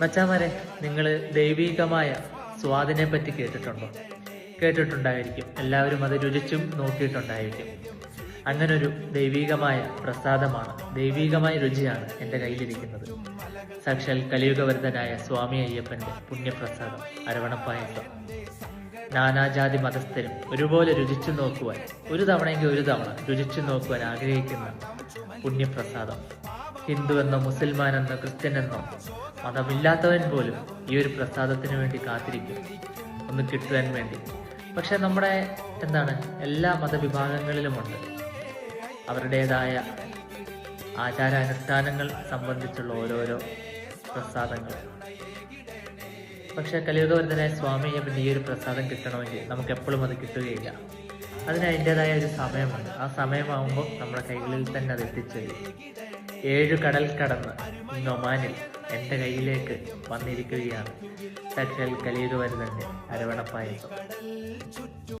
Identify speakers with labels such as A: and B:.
A: മച്ചാമാരെ നിങ്ങൾ ദൈവീകമായ സ്വാദിനെ പറ്റി കേട്ടിട്ടുണ്ടോ? കേട്ടിട്ടുണ്ടായിരിക്കും. എല്ലാവരും അത് രുചിച്ചും നോക്കിയിട്ടുണ്ടായിരിക്കും. അങ്ങനൊരു ദൈവീകമായ പ്രസാദമാണ് ദൈവീകമായ രുചിയാണ് എന്റെ കയ്യിലിരിക്കുന്നത്. സാക്ഷാൽ കലിയുഗവരുതനായ സ്വാമി അയ്യപ്പന്റെ പുണ്യപ്രസാദം അരവണപ്പായസം നാനാജാതി മതസ്ഥരും ഒരുപോലെ രുചിച്ചു നോക്കുവാൻ ഒരു തവണയെങ്കിൽ ഒരു തവണ രുചിച്ചു നോക്കുവാൻ ആഗ്രഹിക്കുന്ന പുണ്യപ്രസാദം. ഹിന്ദു എന്നോ മുസൽമാൻ എന്നോ ക്രിസ്ത്യൻ എന്നോ മതമില്ലാത്തവൻ പോലും ഈ ഒരു പ്രസാദത്തിന് വേണ്ടി കാത്തിരിക്കും. ഒന്ന് കിട്ടുവാൻ വേണ്ടി. പക്ഷെ നമ്മുടെ എന്താണ് എല്ലാ മതവിഭാഗങ്ങളിലുമുണ്ട്. അവരുടേതായ ആചാരാനുഷ്ഠാനങ്ങൾ സംബന്ധിച്ചുള്ള ഓരോരോ പ്രസാദങ്ങൾ. പക്ഷെ കലിയുഗവർദ്ധനായ സ്വാമി പിന്നെ ഈ ഒരു പ്രസാദം കിട്ടണമെങ്കിൽ നമുക്ക് എപ്പോഴും അത് കിട്ടുകയില്ല. അതിന് അതിന്റെതായ ഒരു സമയമുണ്ട്. ആ സമയമാകുമ്പോൾ നമ്മുടെ കൈകളിൽ തന്നെ അത് എത്തിച്ചേരും. ഏഴ് കടൽ കടന്ന് ഇന്ന് ഒമാനിൽ എന്റെ കയ്യിലേക്ക് വന്നിരിക്കുകയാണ്. സാക്ഷാൽ കലിയുഗവർദ്ധന്റെ അരവണപ്പായസം